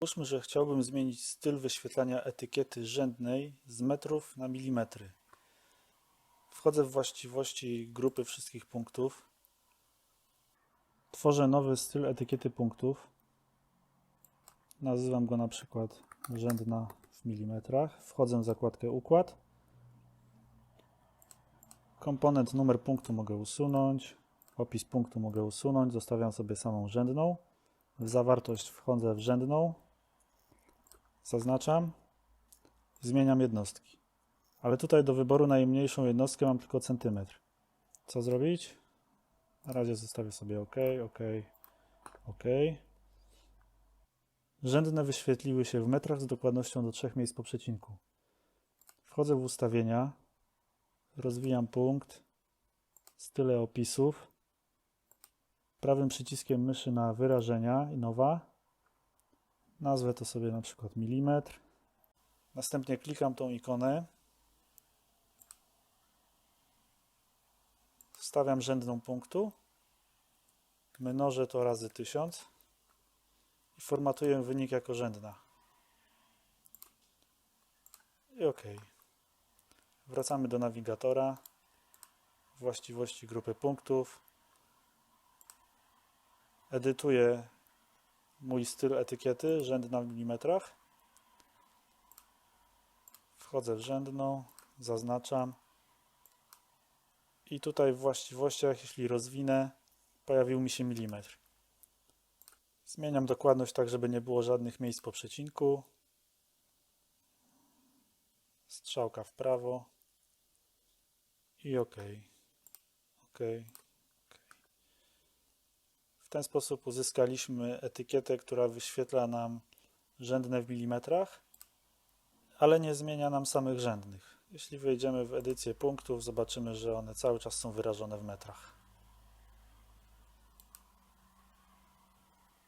Załóżmy, że chciałbym zmienić styl wyświetlania etykiety rzędnej z metrów na milimetry. Wchodzę w właściwości grupy wszystkich punktów. Tworzę nowy styl etykiety punktów. Nazywam go na przykład rzędna w milimetrach. Wchodzę w zakładkę układ. Komponent numer punktu mogę usunąć. Opis punktu mogę usunąć. Zostawiam sobie samą rzędną. W zawartość wchodzę w rzędną. Zaznaczam. Zmieniam jednostki. Ale tutaj do wyboru najmniejszą jednostkę mam tylko centymetr. Co zrobić? Na razie zostawię sobie OK, OK, OK. Rzędne wyświetliły się w metrach z dokładnością do trzech miejsc po przecinku. Wchodzę w ustawienia, rozwijam punkt, style opisów, prawym przyciskiem myszy na wyrażenia i nowa. Nazwę to sobie na przykład milimetr. Następnie klikam tą ikonę. Wstawiam rzędną punktu. Mnożę to razy 1000 i formatuję wynik jako rzędna. I OK. Wracamy do nawigatora, właściwości grupy punktów. Edytuję mój styl etykiety, rzędna w milimetrach. Wchodzę w rzędną, zaznaczam. I tutaj w właściwościach, jeśli rozwinę, pojawił mi się milimetr. Zmieniam dokładność tak, żeby nie było żadnych miejsc po przecinku. Strzałka w prawo. I OK. OK. Ten sposób uzyskaliśmy etykietę, która wyświetla nam rzędne w milimetrach, ale nie zmienia nam samych rzędnych. Jeśli wejdziemy w edycję punktów, zobaczymy, że one cały czas są wyrażone w metrach.